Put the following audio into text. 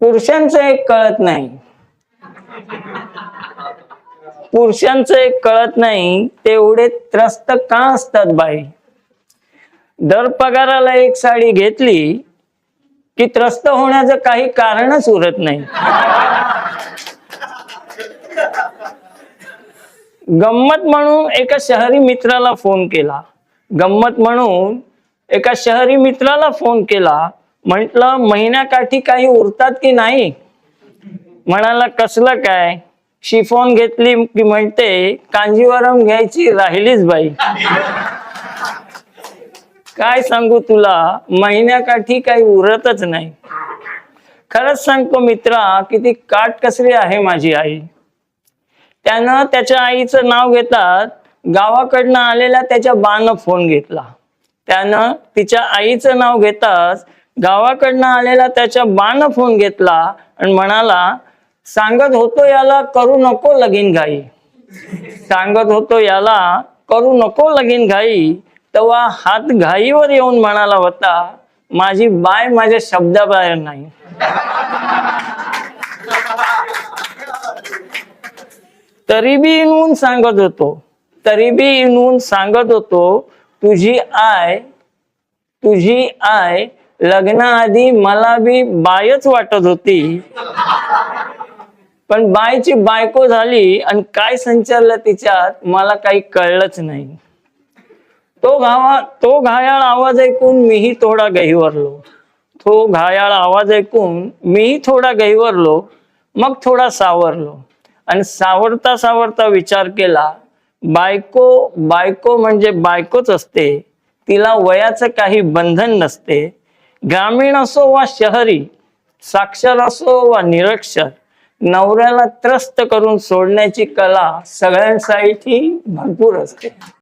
पुरुषांचं एक कळत नाही. पुरुषांचं एक कळत नाही तेवढे त्रस्त का असतात बाई? दर पगाराला एक साडी घेतली की त्रस्त होण्याचं काही कारणच उरत नाही. गंमत म्हणून एका शहरी मित्राला फोन केला. गंमत म्हणून एका शहरी मित्राला फोन केला म्हटलं महिन्याकाठी काही उरतात की नाही? म्हणाला कसलं काय? शिफोन घेतली की म्हणते कांजीवरम घ्यायची राहिलीच बाई. काय सांगू तुला? महिन्याकाठी काही उरतच नाही. खरंच सांगतो मित्रा किती काटकसरी आहे माझी आई. त्यानं त्याच्या आईचं नाव घेतात गावाकडनं आलेल्या त्याच्या बानं फोन घेतला. त्यानं तिच्या आईचं नाव घेताच गावाकडनं आलेला त्याच्या बाण फोन घेतला आणि म्हणाला सांगत होतो याला करू नको लगीन घाई. सांगत होतो याला करू नको लगीन घाई. तेव्हा हात घाईवर येऊन म्हणाला होता माझी बाय माझ्या शब्दाबाहेर नाही. तरी बी इनवून सांगत होतो तरी बी इनवून सांगत होतो तुझी आय तुझी आय लग्नाआधी मला बी बायच वाटत होती. पण बायची बायको झाली आणि काय संचारलं तिच्यात मला काही कळलंच नाही. तो घावा तो घायाळ आवाज ऐकून मीही थोडा गहिवरलो. तो घायाळ आवाज ऐकून मीही थोडा गहिवरलो मग थोडा सावरलो. आणि सावरता सावरता विचार केला बायको बायको म्हणजे बायकोच असते. तिला वयाचं काही बंधन नसते. ग्रामीण असो वा शहरी साक्षर असो वा निरक्षर नवऱ्याला त्रस्त करून सोडण्याची कला सगळ्यांसाठी भरपूर असते.